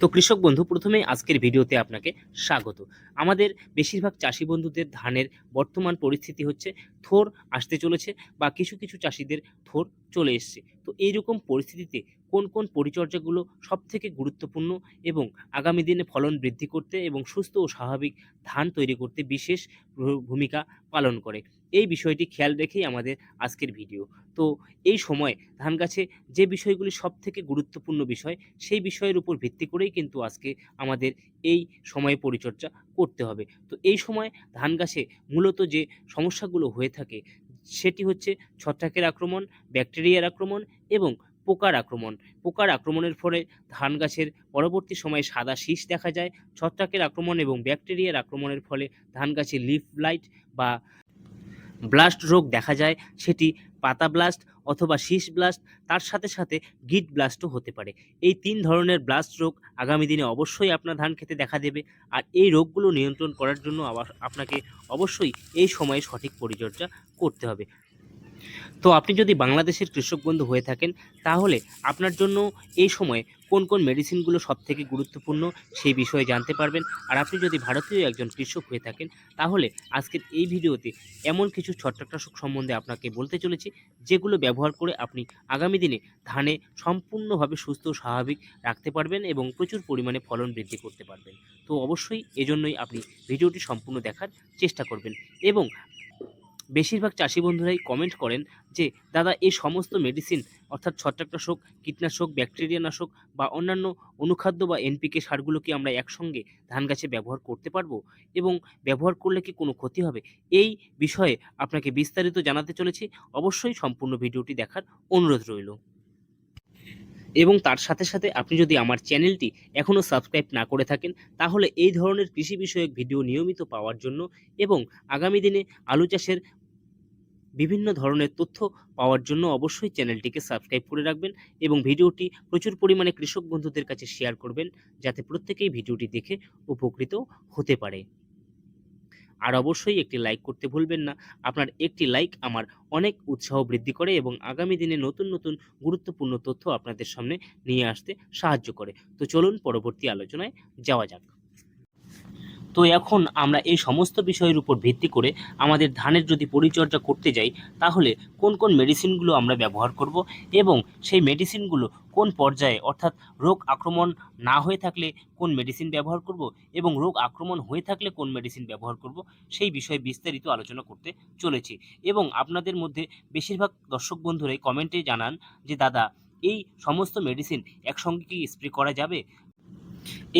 তো কৃষক বন্ধু, প্রথমেই আজকের ভিডিওতে আপনাকে স্বাগত। আমাদের বেশিরভাগ চাষি বন্ধুদের ধানের বর্তমান পরিস্থিতি হচ্ছে, থোর আসতে চলেছে বা কিছু কিছু চাষিদের থোর চলে এসছে। তো এইরকম পরিস্থিতিতে কোন কোন পরিচর্যাগুলো সবথেকে গুরুত্বপূর্ণ এবং আগামী দিনে ফলন বৃদ্ধি করতে এবং সুস্থ ও স্বাভাবিক ধান তৈরি করতে বিশেষ ভূমিকা পালন করে। এই বিষয়টি খেয়াল রেখেই আমাদের আজকের ভিডিও। তো এই সময় ধান গাছে যে বিষয়গুলি সবথেকে গুরুত্বপূর্ণ বিষয়, সেই বিষয়ের উপর ভিত্তি করেই কিন্তু আজকে আমাদের এই সময়ে পরিচর্যা করতে হবে। তো এই সময় ধান গাছে মূলত যে সমস্যাগুলো হয়ে থাকে, সেটি হচ্ছে ছত্রাকের আক্রমণ, ব্যাকটেরিয়ার আক্রমণ এবং পোকার আক্রমণ। পোকার আক্রমণের ফলে ধান গাছের পরবর্তী সময়ে সাদা শীষ দেখা যায়। ছত্রাকের আক্রমণ এবং ব্যাকটেরিয়ার আক্রমণের ফলে ধান গাছে লিফ ব্লাইট বা ব্লাস্ট রোগ দেখা যায়। সেটি পাতা ব্লাস্ট অথবা শীষ ব্লাস্ট, তার সাথে সাথে গিট ব্লাস্টও হতে পারে। এই তিন ধরনের ব্লাস্ট রোগ আগামী দিনে অবশ্যই আপনার ধান খেতে দেখা দেবে। আর এই রোগগুলো নিয়ন্ত্রণ করার জন্য আপনাকে অবশ্যই এই সময়ে সঠিক পরিচর্যা করতে হবে। তো আপনি যদি বাংলাদেশের কৃষক বন্ধু হয়ে থাকেন, তাহলে আপনার জন্য এই সময়ে কোন কোন মেডিসিনগুলো সবথেকে গুরুত্বপূর্ণ সেই বিষয়ে জানতে পারবেন। আর আপনি যদি ভারতীয় একজন কৃষক হয়ে থাকেন, তাহলে আজকের এই ভিডিওতে এমন কিছু ছত্রাকনাশক সম্বন্ধে আপনাকে বলতে চলেছি, যেগুলো ব্যবহার করে আপনি আগামী দিনে ধানে সম্পূর্ণভাবে সুস্থ ও স্বাভাবিক রাখতে পারবেন এবং প্রচুর পরিমাণে ফলন বৃদ্ধি করতে পারবেন। তো অবশ্যই এজন্যই আপনি ভিডিওটি সম্পূর্ণ দেখার চেষ্টা করবেন এবং বেশিরভাগ চাষি বন্ধুরাই কমেন্ট করেন যে, দাদা, এই সমস্ত মেডিসিন অর্থাৎ ছত্রাকনাশক, কীটনাশক ব্যাকটেরিয়ানাশক বা অন্যান্য অনুখাদ্য বা এনপিকে সারগুলো কি আমরা একসঙ্গে ধান গাছে ব্যবহার করতে পারব? এবং ব্যবহার করলে কি কোনো ক্ষতি হবে? এই বিষয়ে আপনাকে বিস্তারিত জানাতে চলেছি। অবশ্যই সম্পূর্ণ ভিডিওটি দেখার অনুরোধ রইল। এবং তার সাথে সাথে আপনি যদি আমার চ্যানেলটি এখনও সাবস্ক্রাইব না করে থাকেন, তাহলে এই ধরনের কৃষি বিষয়ক ভিডিও নিয়মিত পাওয়ার জন্য এবং আগামী দিনে আলু চাষের বিভিন্ন ধরনের তথ্য পাওয়ার জন্য অবশ্যই চ্যানেলটিকে সাবস্ক্রাইব করে রাখবেন এবং ভিডিওটি প্রচুর পরিমাণে কৃষক বন্ধুদের কাছে শেয়ার করবেন যাতে প্রত্যেকেই ভিডিওটি দেখে উপকৃত হতে পারে। আর অবশ্যই একটি লাইক করতে ভুলবেন না। আপনার একটি লাইক আমার অনেক উৎসাহ বৃদ্ধি করে এবং আগামী দিনে নতুন নতুন গুরুত্বপূর্ণ তথ্য আপনাদের সামনে নিয়ে আসতে সাহায্য করে। তো চলুন পরবর্তী আলোচনায় যাওয়া যাক। তো এখন আমরা এই সমস্ত বিষয়ের উপর ভিত্তি করে আমাদের ধানের যদি পরিচর্যা করতে যাই, তাহলে কোন কোন মেডিসিনগুলো আমরা ব্যবহার করব এবং সেই মেডিসিনগুলো কোন পর্যায়ে, অর্থাৎ রোগ আক্রমণ না হয়ে থাকলে কোন মেডিসিন ব্যবহার করব এবং রোগ আক্রমণ হয়ে থাকলে কোন মেডিসিন ব্যবহার করব, সেই বিষয়ে বিস্তারিত আলোচনা করতে চলেছি। এবং আপনাদের মধ্যে বেশিরভাগ দর্শক বন্ধুরাই কমেন্টে জানান যে, দাদা, এই সমস্ত মেডিসিন একসঙ্গে কি স্প্রে করা যাবে?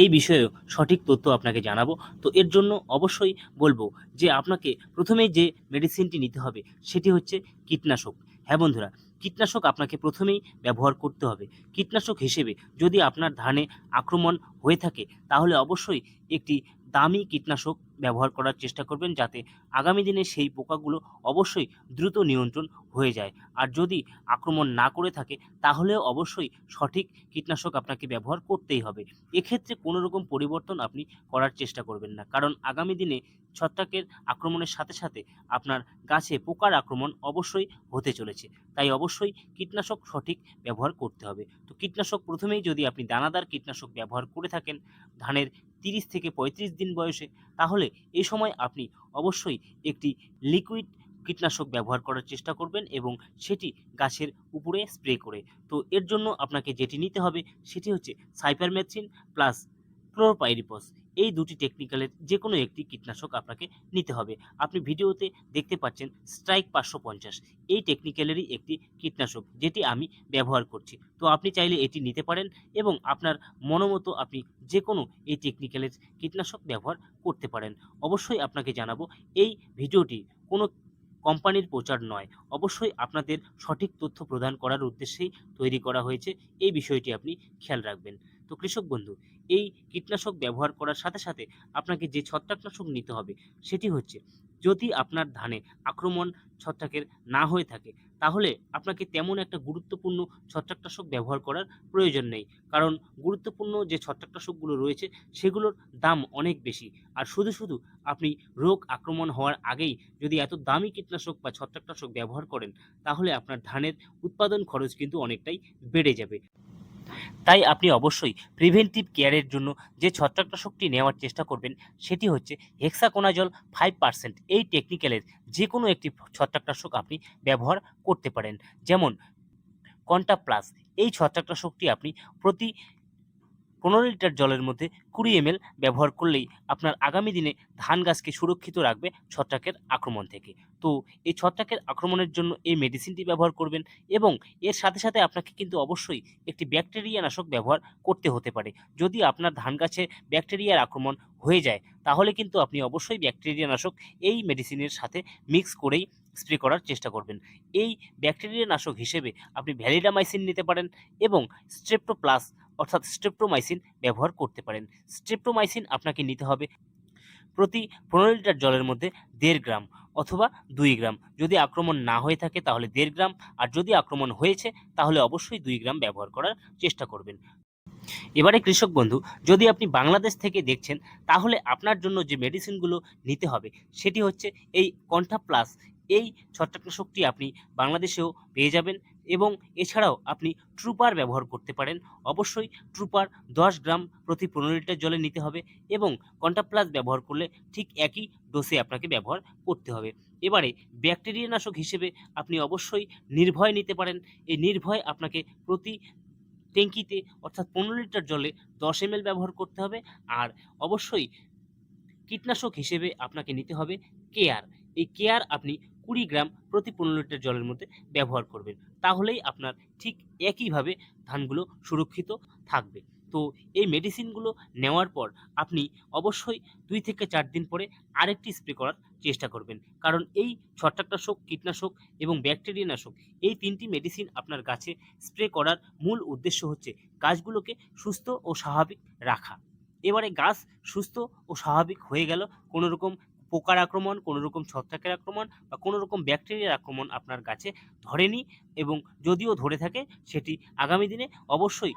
এই বিষয়ে সঠিক তথ্য আপনাকে জানাব। তো এর জন্য অবশ্যই বলব যে আপনাকে প্রথমেই যে মেডিসিনটি নিতে হবে, সেটি হচ্ছে কীটনাশক। হ্যাঁ বন্ধুরা, কীটনাশক আপনাকে প্রথমেই ব্যবহার করতে হবে। কীটনাশক হিসেবে যদি আপনার ধানে আক্রমণ হয়ে থাকে, তাহলে অবশ্যই একটি দামি কীটনাশক ব্যবহার করার চেষ্টা করবেন যাতে আগামী দিনে সেই পোকাগুলো অবশ্যই দ্রুত নিয়ন্ত্রণ হয়ে যায়। আর যদি আক্রমণ না করে থাকে, তাহলেও অবশ্যই সঠিক কীটনাশক আপনাকে ব্যবহার করতেই হবে। এক্ষেত্রে কোনো রকম পরিবর্তন আপনি করার চেষ্টা করবেন না। কারণ আগামী দিনে ছত্রাকের আক্রমণের সাথে সাথে আপনার গাছে পোকার আক্রমণ অবশ্যই হতে চলেছে। তাই অবশ্যই কীটনাশক সঠিক ব্যবহার করতে হবে। তো কীটনাশক প্রথমেই যদি আপনি দানাদার কীটনাশক ব্যবহার করে থাকেন, ধানের তিরিশ থেকে পঁয়ত্রিশ দিন বয়সে, তাহলে এই সময় আপনি অবশ্যই একটি লিকুইড কীটনাশক ব্যবহার করার চেষ্টা করবেন এবং সেটি গাছের উপরে স্প্রে করে। তো এর জন্য আপনাকে যেটি নিতে হবে, সেটি হচ্ছে সাইপারমেথ্রিন প্লাস ক্লোরোপাইরিপস এই দুটি টেকনিক্যালের যে কোনো একটি কীটনাশক আপনাকে নিতে হবে। আপনি ভিডিওতে দেখতে পাচ্ছেন স্ট্রাইক পাঁচশো পঞ্চাশ। এই টেকনিক্যালেরই একটি কীটনাশক যেটি আমি ব্যবহার করছি। তো আপনি চাইলে এটি নিতে পারেন এবং আপনার মনোমতো আপনি যে কোনো এই টেকনিক্যালের কীটনাশক ব্যবহার করতে পারেন। অবশ্যই আপনাকে জানাব, এই ভিডিওটি কোনো কোম্পানির প্রচার নয়। অবশ্যই আপনাদের সঠিক তথ্য প্রদান করার উদ্দেশ্যেই তৈরি করা হয়েছে। এই বিষয়টি আপনি খেয়াল রাখবেন। তো কৃষক বন্ধু, এই কীটনাশক ব্যবহার করার সাথে সাথে আপনাকে যে ছত্রাকনাশক নিতে হবে সেটি হচ্ছে, যদি আপনার ধানে আক্রমণ ছত্রাকের না হয়ে থাকে, তাহলে আপনাকে তেমন একটা গুরুত্বপূর্ণ ছত্রাকনাশক ব্যবহার করার প্রয়োজন নেই। কারণ গুরুত্বপূর্ণ যে ছত্রাকনাশকগুলো রয়েছে, সেগুলোর দাম অনেক বেশি। আর শুধু শুধু আপনি রোগ আক্রমণ হওয়ার আগেই যদি এত দামি কীটনাশক বা ছত্রাকনাশক ব্যবহার করেন, তাহলে আপনার ধানের উৎপাদন খরচ কিন্তু অনেকটাই বেড়ে যাবে। তাই আপনি অবশ্যই প্রিভেন্টিভ কেয়ারের জন্য যে ছত্রাকনাশকটি নেওয়ার চেষ্টা করবেন, সেটি হচ্ছে হেক্সাকোনাজল ফাইভ পার্সেন্ট এই টেকনিক্যালের যে কোনো একটি ছত্রাকনাশক আপনি ব্যবহার করতে পারেন। যেমন কন্টা প্লাস এই ছত্রাকনাশকটি আপনি প্রতি পনেরো লিটার জলের মধ্যে কুড়ি এম ব্যবহার করলেই আপনার আগামী দিনে ধান গাছকে সুরক্ষিত রাখবে ছত্রাকের আক্রমণ থেকে। তো এই ছত্রাকের আক্রমণের জন্য এই মেডিসিনটি ব্যবহার করবেন এবং এর সাথে সাথে আপনাকে কিন্তু অবশ্যই একটি ব্যাকটেরিয়া নাশক ব্যবহার করতে হতে পারে। যদি আপনার ধান গাছে ব্যাকটেরিয়ার আক্রমণ হয়ে যায়, তাহলে কিন্তু আপনি অবশ্যই ব্যাকটেরিয়া নাশক এই মেডিসিনের সাথে মিক্স করেই স্প্রে করার চেষ্টা করবেন। এই ব্যাকটেরিয়া নাশক হিসেবে আপনি ভ্যালিডামাইসিন নিতে পারেন এবং স্ট্রেপ্টোপ্লাস অর্থাৎ স্ট্রেপ্টোমাইসিন ব্যবহার করতে পারেন। স্ট্রেপ্টোমাইসিন আপনাকে নিতে হবে প্রতি পনেরো লিটার জলের মধ্যে দেড় গ্রাম অথবা দুই গ্রাম। যদি আক্রমণ না হয়ে থাকে তাহলে দেড় গ্রাম, আর যদি আক্রমণ হয়েছে তাহলে অবশ্যই দুই গ্রাম ব্যবহার করার চেষ্টা করবেন। এবারে কৃষক বন্ধু, যদি আপনি বাংলাদেশ থেকে দেখছেন, তাহলে আপনার জন্য যে মেডিসিনগুলো নিতে হবে, সেটি হচ্ছে এই কন্ঠা প্লাস। এই ছত্রাকনাশকটি আপনি বাংলাদেশেও পেয়ে যাবেন। এবং এছাড়াও আপনি ট্রুপার ব্যবহার করতে পারেন। অবশ্যই ট্রুপার দশ গ্রাম প্রতি পনেরো লিটার জলে নিতে হবে এবং কন্টা প্লাস ব্যবহার করলে ঠিক একই ডোসে আপনাকে ব্যবহার করতে হবে। এবারে ব্যাকটেরিয়া নাশক হিসেবে আপনি অবশ্যই নির্ভয় নিতে পারেন। এই নির্ভয় আপনাকে প্রতি ট্যাঙ্কিতে অর্থাৎ পনেরো লিটার জলে দশ এম ব্যবহার করতে হবে। আর অবশ্যই কীটনাশক হিসেবে আপনাকে নিতে হবে কেয়ার। এই কেয়ার আপনি কুড়ি গ্রাম প্রতি পনেরো লিটার জলের মধ্যে ব্যবহার করবেন। তাহলেই আপনার ঠিক একইভাবে ধানগুলো সুরক্ষিত থাকবে। তো এই মেডিসিনগুলো নেওয়ার পর আপনি অবশ্যই দুই থেকে চার দিন পরে আরেকটি স্প্রে করার চেষ্টা করবেন। কারণ এই ছত্রাকনাশক, কীটনাশক এবং ব্যাকটেরিয়া নাশক এই তিনটি মেডিসিন আপনার গাছে স্প্রে করার মূল উদ্দেশ্য হচ্ছে গাছগুলোকে সুস্থ ও স্বাভাবিক রাখা। এবারে গাছ সুস্থ ও স্বাভাবিক হয়ে গেল কোনো রকম পোকার আক্রমণ কোনো রকম ছত্রাকের আক্রমণ বা কোনো রকম ব্যাকটেরিয়ার আক্রমণ আপনার গাছে ধরেনি এবং যদিও ধরে থাকে, সেটি আগামী দিনে অবশ্যই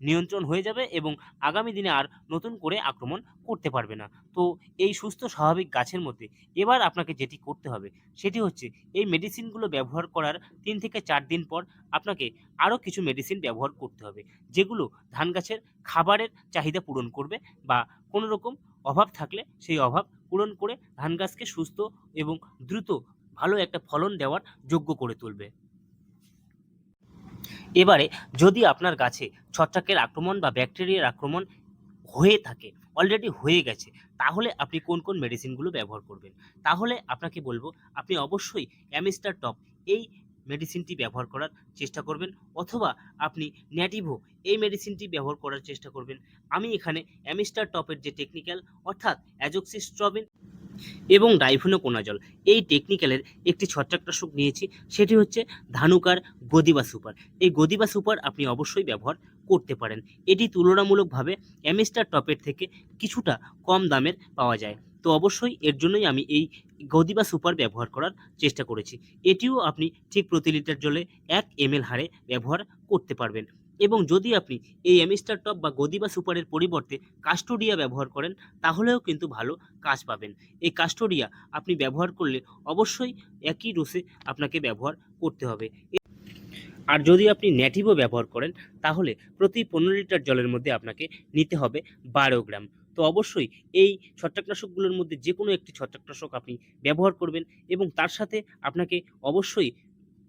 নিয়ন্ত্রণ হয়ে যাবে এবং আগামী দিনে আর নতুন করে আক্রমণ করতে পারবে না। তো এই সুস্থ, স্বাভাবিক গাছের মধ্যে এবার আপনাকে যেটি করতে হবে, সেটি হচ্ছে এই মেডিসিনগুলো ব্যবহার করার তিন থেকে চার দিন পর আপনাকে আরও কিছু মেডিসিন ব্যবহার করতে হবে, যেগুলো ধান গাছের খাবারের চাহিদা পূরণ করবে বা কোনো রকম অভাব থাকলে সেই অভাব পূরণ করে ধান গাছকে সুস্থ এবং দ্রুত ভালো একটা ফলন দেওয়ার যোগ্য করে তুলবে। এবারে যদি আপনার গাছে ছত্রাকের আক্রমণ বা ব্যাকটেরিয়ার আক্রমণ হয়ে থাকে অলরেডি হয়ে গেছে, তাহলে আপনি কোন কোন মেডিসিনগুলো ব্যবহার করবেন? তাহলে আপনাকে বলব, আপনি অবশ্যই অ্যামিস্টার টপ এই মেডিসিনটি ব্যবহার করার চেষ্টা করবেন অথবা আপনি ন্যাটিভো এই মেডিসিনটি ব্যবহার করার চেষ্টা করবেন। আমি এখানে অ্যামিস্টার টপের যে টেকনিক্যাল অর্থাৎ অ্যাজক্সিস্ট্রবিন এবং ডাইফুনোকোনাজল এই টেকনিক্যালের একটি ছত্রাকনাশক নিয়েছি, সেটি হচ্ছে ধানুকার গদিবা সুপার এই গদিবা সুপার আপনি অবশ্যই ব্যবহার করতে পারেন। এটি তুলনামূলকভাবে অ্যামিস্টার টপের থেকে কিছুটা কম দামের পাওয়া যায়। তো অবশ্যই এর জন্যই আমি এই গদিবা সুপার ব্যবহার করার চেষ্টা করেছি। এটিও আপনি ঠিক প্রতি লিটার জলে এক এম হারে ব্যবহার করতে পারবেন। এবং যদি আপনি এই অ্যামিস্টার টপ বা গদিবা সুপারের পরিবর্তে কাস্টোডিয়া ব্যবহার করেন, তাহলেও কিন্তু ভালো কাজ পাবেন। এই কাস্টোডিয়া আপনি ব্যবহার করলে অবশ্যই একই রোসে আপনাকে ব্যবহার করতে হবে। আর যদি আপনি ন্যাটিভও ব্যবহার করেন, তাহলে প্রতি পনেরো লিটার জলের মধ্যে আপনাকে নিতে হবে বারো গ্রাম। তো অবশ্যই এই ছত্রাকনাশকগুলোর মধ্যে যে কোনো একটি ছত্রাকনাশক আপনি ব্যবহার করবেন এবং তার সাথে আপনাকে অবশ্যই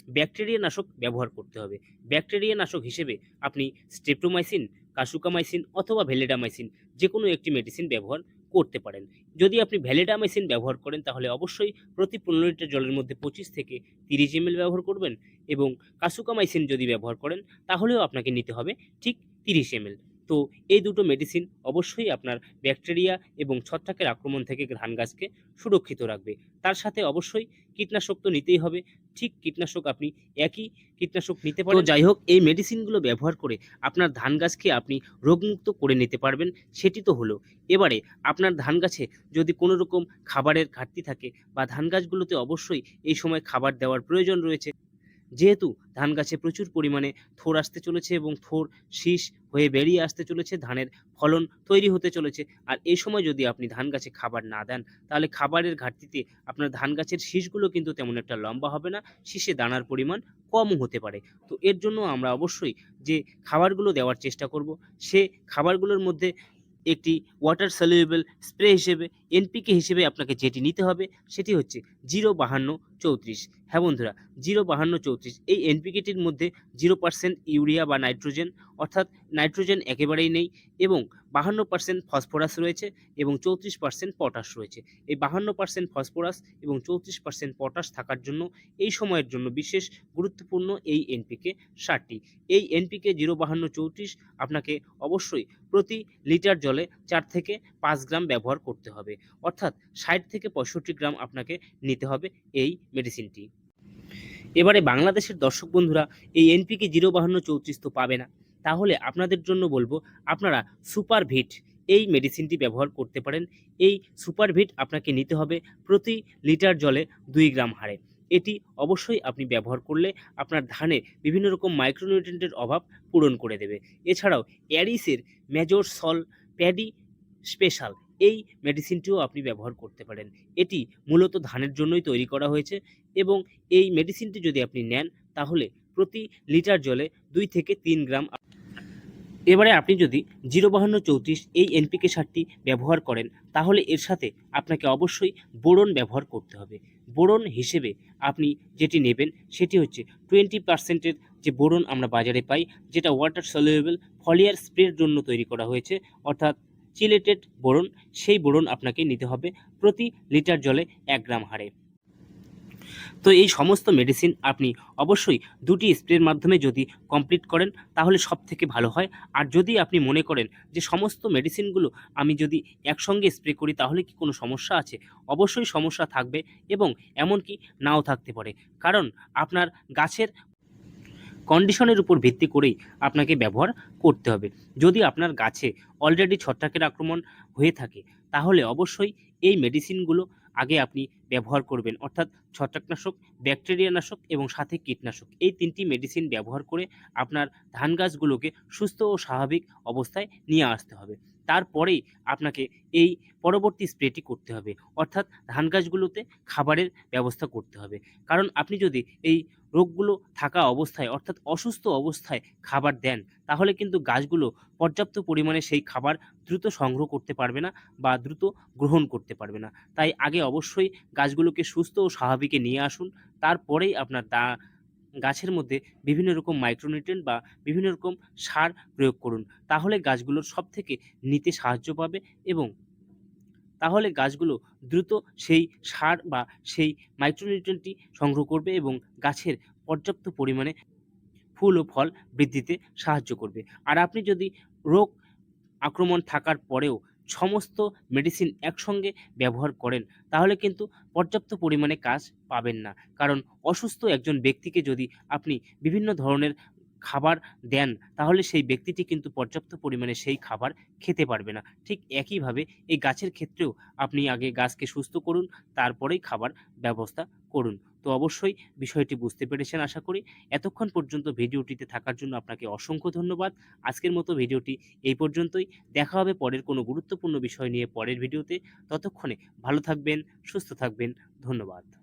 ব্যাকটেরিয়া নাশক ব্যবহার করতে হবে। ব্যাকটেরিয়া নাশক হিসেবে আপনি স্ট্রেপ্টোমাইসিন, কাসুকামাইসিন অথবা ভ্যালিডামাইসিন যে কোনো একটি মেডিসিন ব্যবহার করতে পারেন। যদি আপনি ভ্যালিডামাইসিন ব্যবহার করেন তাহলে অবশ্যই প্রতি পনেরো লিটার জলের মধ্যে পঁচিশ থেকে তিরিশ এম ব্যবহার করবেন এবং কাসুকামাইসিন যদি ব্যবহার করেন তাহলেও আপনাকে নিতে হবে ঠিক তিরিশ এম তো এই দুটো মেডিসিন অবশ্যই আপনার ব্যাকটেরিয়া এবং ছত্রাকের আক্রমণ থেকে ধান গাছকে সুরক্ষিত রাখবে। তার সাথে অবশ্যই কীটনাশক তো নিতেই হবে ঠিক কীটনাশক আপনি একই কীটনাশক নিতে পারেন। যাই হোক এই মেডিসিনগুলো ব্যবহার করে আপনার ধান গাছকে আপনি রোগমুক্ত করে নিতে পারবেন সেটি তো হলো। এবারে আপনার ধান গাছে যদি কোনো রকম খাবারের ঘাটতি থাকে বা ধান গাছগুলোতে অবশ্যই এই সময় খাবার দেওয়ার প্রয়োজন রয়েছে যেহেতু ধান গাছে প্রচুর পরিমাণে থোর আসতে চলেছে এবং থোর শীষ হয়ে বেরিয়ে আসতে চলেছে, ধানের ফলন তৈরি হতে চলেছে, আর এই সময় যদি আপনি ধান গাছে খাবার না দেন, তাহলে খাবারের ঘাটতিতে আপনার ধান গাছের শীষগুলো কিন্তু তেমন একটা লম্বা হবে না, শীষে দানার পরিমাণ কমও হতে পারে। তো এর জন্য আমরা অবশ্যই যে খাবারগুলো দেওয়ার চেষ্টা করব, সে খাবারগুলোর মধ্যে একটি ওয়াটার সলিউবল স্প্রে হিসেবে এনপিকে হিসেবে আপনাকে যেটি নিতে হবে সেটি হচ্ছে জিরো বাহান্ন চৌত্রিশ। হ্যাঁ বন্ধুরা, জিরো বাহান্ন চৌত্রিশ, এই এনপিকেটির মধ্যে জিরো পার্সেন্ট ইউরিয়া বা নাইট্রোজেন অর্থাৎ নাইট্রোজেন একেবারেই নেই এবং বাহান্ন পার্সেন্ট ফসফরাস রয়েছে এবং চৌত্রিশ পার্সেন্ট পটাশ রয়েছে। এই বাহান্ন পার্সেন্ট ফসফরাস এবং চৌত্রিশ পার্সেন্ট পটাশ থাকার জন্য এই সময়ের জন্য বিশেষ গুরুত্বপূর্ণ এই এনপিকে সারটি। এই এনপিকে জিরো বাহান্ন চৌত্রিশ আপনাকে অবশ্যই প্রতি লিটার জলে চার থেকে পাঁচ গ্রাম ব্যবহার করতে হবে। অর্থাৎ ষাট থেকে পঁয়ষট্টি গ্রাম আপনাকে নিতে হবে এই মেডিসিনটি এবারে বাংলাদেশের দর্শক বন্ধুরা, এই এনপিকে জিরো বাহান্ন চৌত্রিশ তো পাবে না। তাহলে আপনাদের জন্য বলব, আপনারা সুপার ভিট এই মেডিসিনটি ব্যবহার করতে পারেন। এই সুপার ভিট আপনাকে নিতে হবে প্রতি লিটার জলে দুই গ্রাম হারে। এটি অবশ্যই আপনি ব্যবহার করলে আপনার ধানে বিভিন্ন রকম মাইক্রোনিউট্রিয়েন্টের অভাব পূরণ করে দেবে। এছাড়াও অ্যারিসের মেজর সল প্যাডি স্পেশাল এই মেডিসিনটিও আপনি ব্যবহার করতে পারেন। এটি মূলত ধানের জন্যই তৈরি করা হয়েছে এবং এই মেডিসিনটি যদি আপনি নেন, তাহলে প্রতি লিটার জলে দুই থেকে তিন গ্রাম এবারে আপনি যদি জিরো বাহান্ন চৌত্রিশ এই এনপিকে সারটি ব্যবহার করেন, তাহলে এর সাথে আপনাকে অবশ্যই বোরন ব্যবহার করতে হবে। বোরন হিসেবে আপনি যেটি নেবেন, সেটি হচ্ছে টোয়েন্টি পার্সেন্টের যে বোরন আমরা বাজারে পাই, যেটা ওয়াটার সলিউবল ফলিয়ার স্প্রের জন্য তৈরি করা হয়েছে, অর্থাৎ চিলেটেড বোরন সেই বোরন আপনাকে নিতে হবে প্রতি লিটার জলে এক গ্রাম হারে তো এই সমস্ত মেডিসিন আপনি অবশ্যই দুটি স্প্রের মাধ্যমে যদি কমপ্লিট করেন, তাহলে সব থেকে ভালো হয়। আর যদি আপনি মনে করেন যে সমস্ত মেডিসিনগুলো আমি যদি একসঙ্গে স্প্রে করি, তাহলে কি কোনো সমস্যা আছে? অবশ্যই সমস্যা থাকবে এবং এমনকি নাও থাকতে পারে। কারণ আপনার গাছের কন্ডিশনের উপর ভিত্তি করেই আপনাকে ব্যবহার করতে হবে। যদি আপনার গাছে অলরেডি ছত্রাকের আক্রমণ হয়ে থাকে, তাহলে অবশ্যই এই মেডিসিনগুলো আগে আপনি ব্যবহার করবেন। অর্থাৎ ছত্রাকনাশক ব্যাকটেরিয়া নাশক এবং সাথে কীটনাশক এই তিনটি মেডিসিন ব্যবহার করে আপনার ধান গাছগুলোকে সুস্থ ও স্বাভাবিক অবস্থায় নিয়ে আসতে হবে। তারপরেই আপনাকে এই পরবর্তী স্প্রেটি করতে হবে। অর্থাৎ ধান গাছগুলোতে খাবারের ব্যবস্থা করতে হবে। কারণ আপনি যদি এই রোগগুলো থাকা অবস্থায়, অর্থাৎ অসুস্থ অবস্থায় খাবার দেন, তাহলে কিন্তু গাছগুলো পর্যাপ্ত পরিমাণে সেই খাবার দ্রুত সংগ্রহ করতে পারবে না বা দ্রুত গ্রহণ করতে পারবে না। তাই আগে অবশ্যই গাছগুলোকে সুস্থ ও স্বাভাবিকে নিয়ে আসুন। তারপরেই আপনার দা গাছের মধ্যে বিভিন্ন রকম মাইক্রোনিউট্রিয়েন্ট বা বিভিন্ন রকম সার প্রয়োগ করুন। তাহলে গাছগুলোর সব থেকে নিতে সাহায্য পাবে এবং তাহলে গাছগুলো দ্রুত সেই সার বা সেই মাইক্রোনিউট্রিয়েন্টটি সংগ্রহ করবে এবং গাছের পর্যাপ্ত পরিমাণে ফুল ও ফল বৃদ্ধিতে সাহায্য করবে। আর আপনি যদি রোগ আক্রমণ থাকার পরেও সমস্ত মেডিসিন একসঙ্গে ব্যবহার করেন, তাহলে কিন্তু পর্যাপ্ত পরিমাণে কাজ পাবেন না। কারণ অসুস্থ একজন ব্যক্তিকে যদি আপনি বিভিন্ন ধরনের খাবার দেন, তাহলে সেই ব্যক্তিটি কিন্তু পর্যাপ্ত পরিমাণে সেই খাবার খেতে পারবে না। ঠিক একইভাবে এই গাছের ক্ষেত্রেও আপনি আগে গাছকে সুস্থ করুন, তারপরেই খাবার ব্যবস্থা করুন। তো অবশ্যই বিষয়টি বুঝতে পেরেছেন আশা করি। এতক্ষণ পর্যন্ত ভিডিওটিতে থাকার জন্য আপনাকে অসংখ্য ধন্যবাদ। আজকের মতো ভিডিওটি এই পর্যন্তই। দেখা হবে পরের কোনো গুরুত্বপূর্ণ বিষয় নিয়ে পরের ভিডিওতে। ততক্ষণে ভালো থাকবেন, সুস্থ থাকবেন। ধন্যবাদ।